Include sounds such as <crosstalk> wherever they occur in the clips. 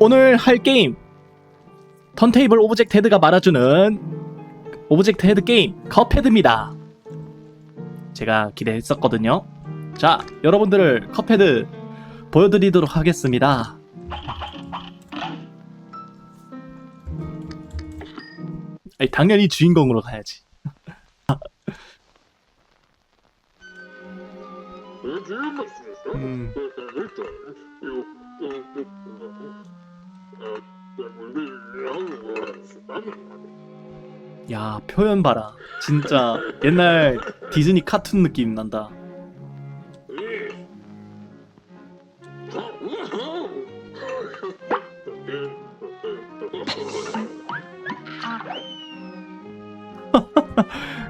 오늘 할 게임 턴테이블 오브젝트 헤드가 말아주는 오브젝트 헤드 게임 컵헤드입니다. 제가 기대했었거든요. 자, 여러분들 컵헤드 보여드리도록 하겠습니다. 아니, 당연히 주인공으로 가야지. 음. 야 표현 봐라. 진짜 옛날 디즈니 카툰 느낌 난다. <laughs>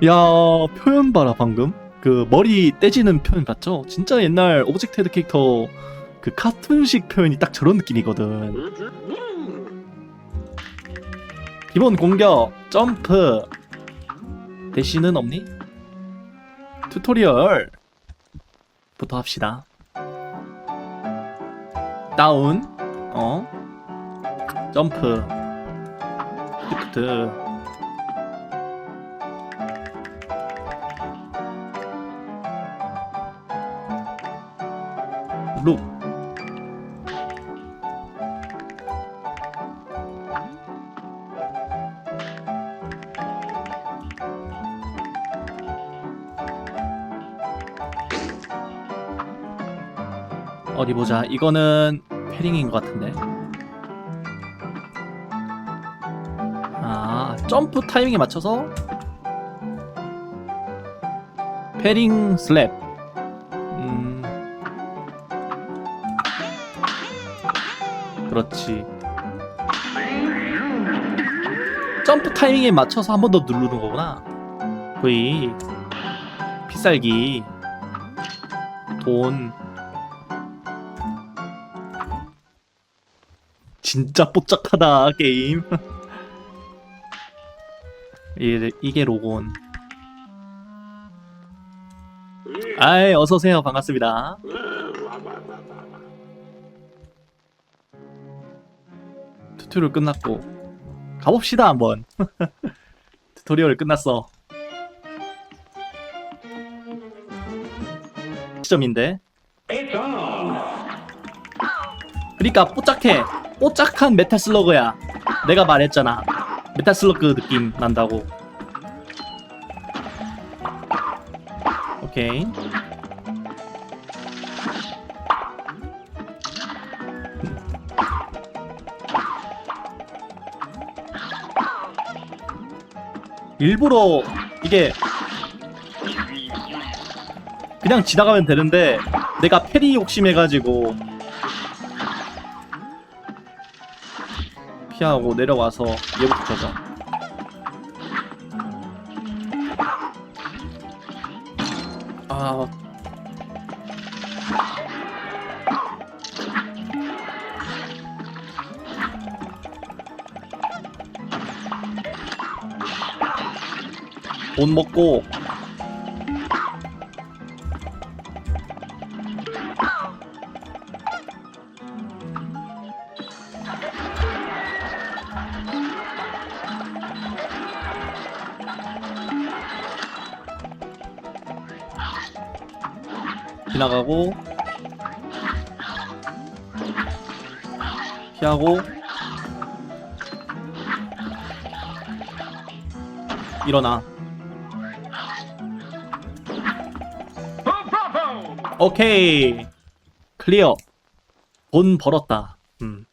야 표현 봐라 방금. 그 머리 떼지는 표현 봤죠? 진짜 옛날 오브젝트 헤드 캐릭터 그 카툰식 표현이 딱 저런 느낌이거든 기본 공격 점프. 대시는 없니? 튜토리얼. 부터 합시다. 다운. 어? 점프. 시프트. 룩 어디 보자. 이거는 패링인 것 같은데. 아, 점프 타이밍에 맞춰서 패링 슬랩. 음. 그렇지. 점프 타이밍에 맞춰서 한 번 더 누르는 거구나. V. 필살기. 돈. 진짜 뽀짝하다 게임. <laughs> 이게, 이게 로곤. 아이 어서오세요. 반갑습니다. 튜토리얼 끝났고. 가봅시다 한번. <laughs> 튜토리얼 끝났어. 시점인데. 그러니까 뽀짝해 뽀짝한 메탈 슬러그야. 내가 말했잖아. 메탈 슬러그 느낌 난다고. 오케이. 일부러 이게 그냥 지나가면 되는데 내가 페리 욕심해가지고 피하고 내려와서 얘부터 쳐서 아. 돈 먹고 지나가고 피하고 일어나. 오케이. 클리어. 돈 벌었다. 음.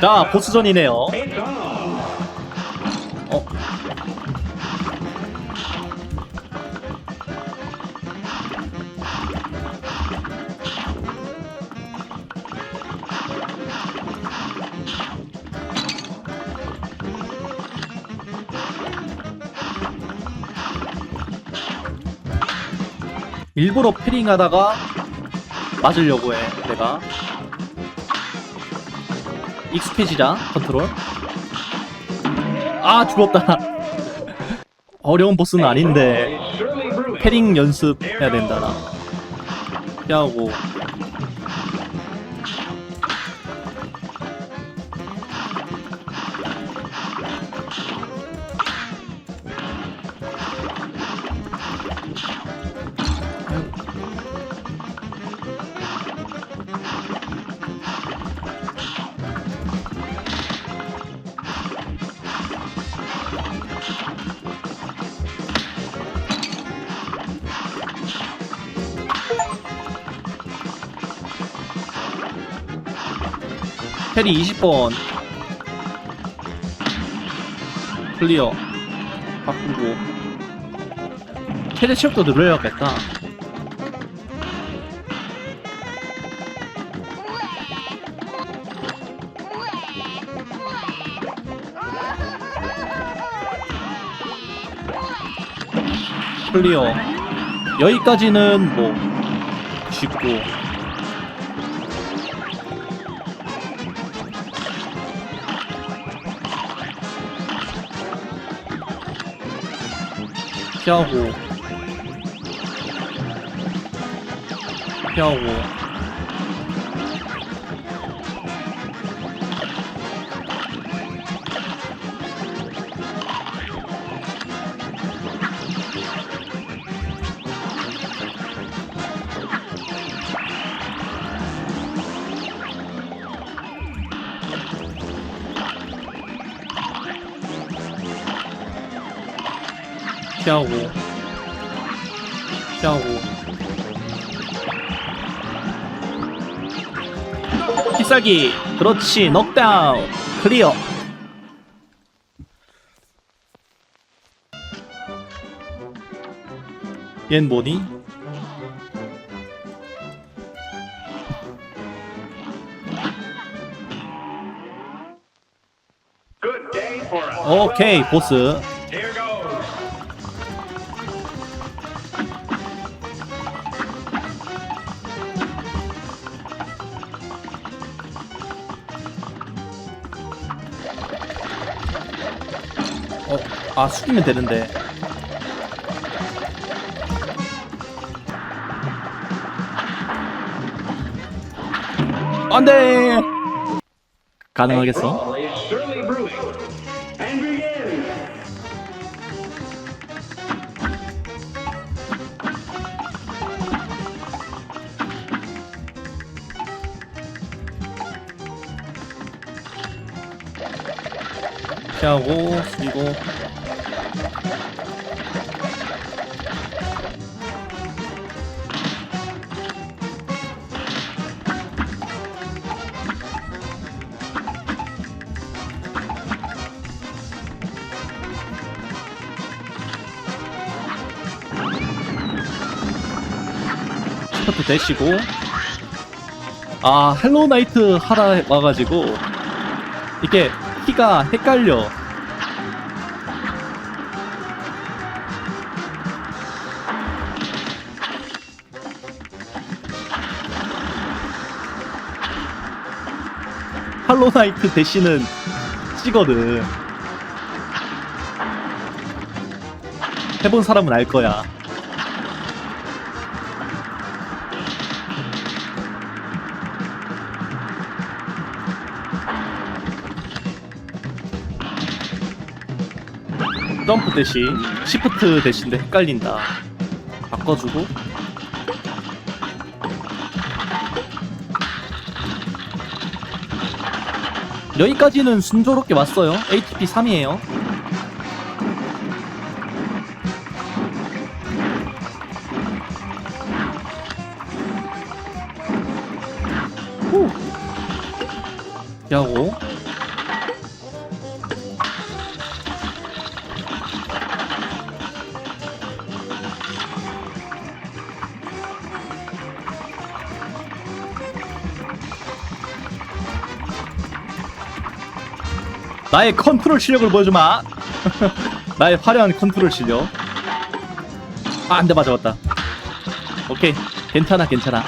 자 보스전이네요. 어? 일부러 패링하다가 맞으려고 해 내가 익숙해지자 컨트롤. 아 죽었다. <laughs> 어려운 보스는 아닌데 패링 연습해야 된다 나 피하고 페리 20번. 클리어. 바꾸고. 최대 체력도 늘려야겠다. 클리어. 여기까지는 뭐 쉽고 피하고 피하고. 피하고. 필살기. 그렇지. 넉다운. 클리어. 얜 뭐니? 오케이 보스 아 숙이면 되는데 안돼 가능하겠어? 피하고 그리고 스타트 되시고. 아 헬로우 나이트 하라 와가지고 이게 키가 헷갈려. 할로나이트 대신은 찌거든. 해본 사람은 알 거야 점프 대신 시프트 대신데 헷갈린다. 바꿔주고. 여기까지는 순조롭게 왔어요. ATP 3이에요 나의 컨트롤 실력을 보여주마. <laughs> 나의 화려한 컨트롤 실력. 아, 안 돼, 맞아봤다. 오케이. 괜찮아, 괜찮아.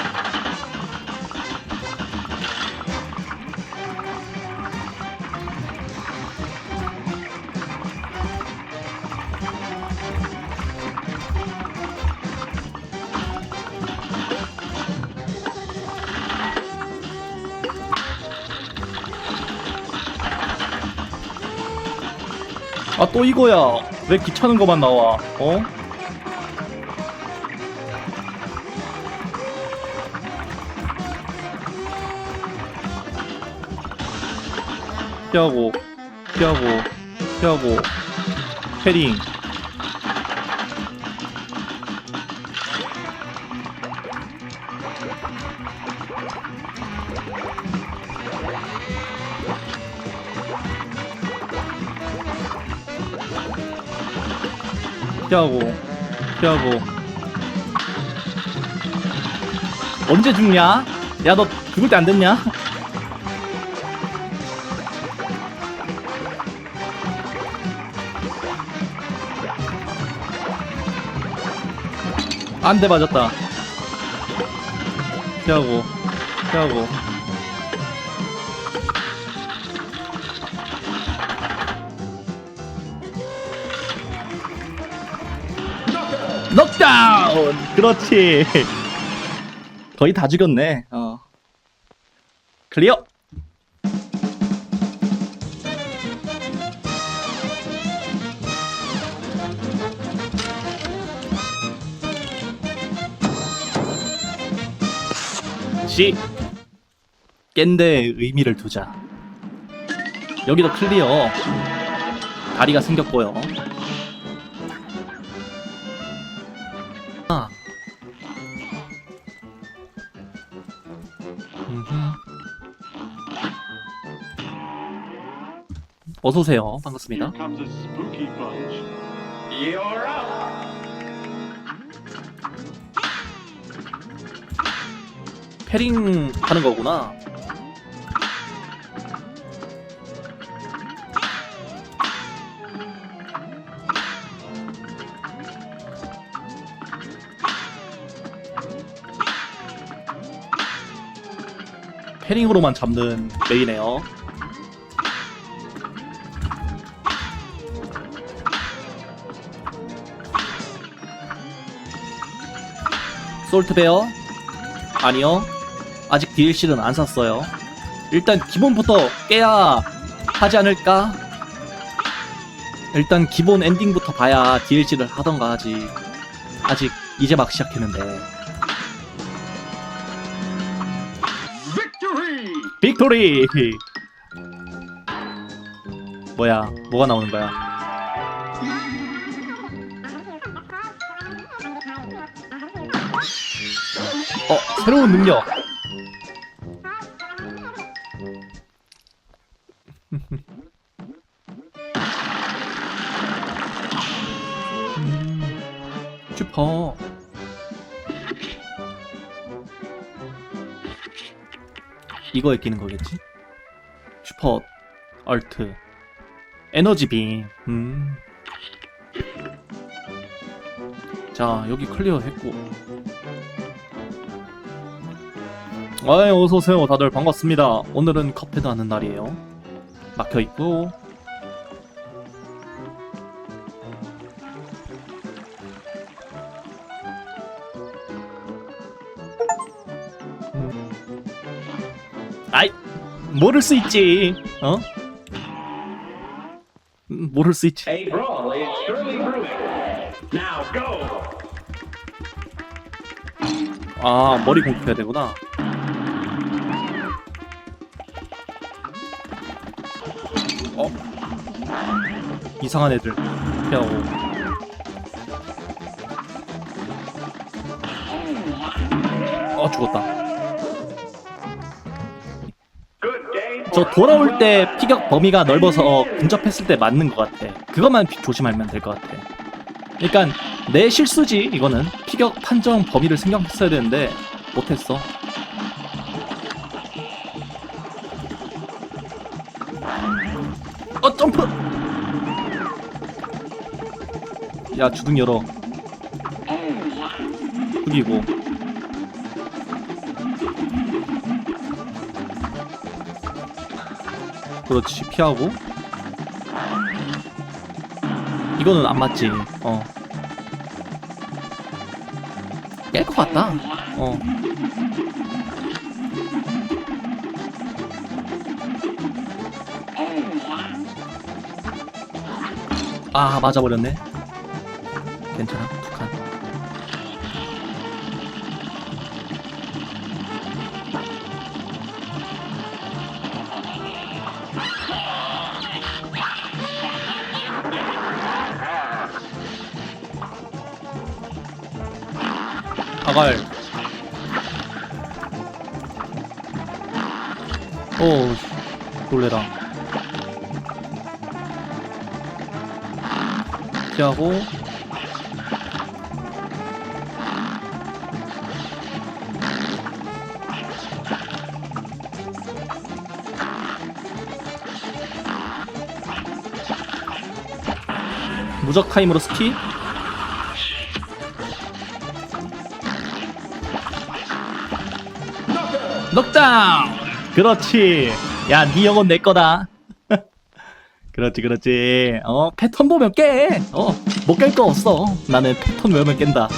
아 또 이거야. 왜 귀찮은 거만 나와? 어? 피하고 피하고 피하고. 패링 피하고 피하고 언제 죽냐? 야 너 죽을 때 안 됐냐? 안 돼 맞았다 피하고 피하고 넉다운! 그렇지. 거의 다 죽였네. 어. 클리어. 시. 깬데 의미를 두자. 여기도 클리어. 다리가 생겼고요. 아. 어서 오세요. 반갑습니다. 패링 하는 거구나. 패링으로만 잡는 메이네요. 솔트베어? 아니요. 아직 DLC는 안 샀어요. 일단 기본부터 깨야 하지 않을까? 일단 기본 엔딩부터 봐야 DLC를 하던가 하지. 아직 이제 막 시작했는데. 빅토리! 뭐야, 뭐가 나오는 거야? 어, 새로운 능력! 이거에 끼는 거겠지? 슈퍼 얼트 에너지 빔. 음. 자 여기 클리어 했고. 아이 어서 오세요. 다들 반갑습니다. 오늘은 컵헤드 하는 날이에요. 막혀 있고 아이 모를 수 있지 어? 음, 모를 수 있지 A brawl is surely brewing. Now go! 아 머리 공격해야 되구나 어? 이상한 애들 피하고 어 죽었다 저 돌아올 때 피격 범위가 넓어서 근접했을 때 맞는 것 같아. 그것만 피- 조심하면 될 것 같아. 그러니까 내 실수지 이거는. 피격 판정 범위를 생각했어야 되는데 못했어. 어 점프! 야 주둥 열어. 숙이고 그렇지 피하고. 이거는 안 맞지. 어. 깰 것 같다. 어. 아 맞아버렸네 아갈. 오 놀래라. 피하고. 무적 타임으로 스키 넉다운. 그렇지. 야니 영혼 내 거다. <laughs> 그렇지 그렇지. 어 패턴 보면 깨 어 못 깰 거 없어. 나는 패턴 외우면 깬다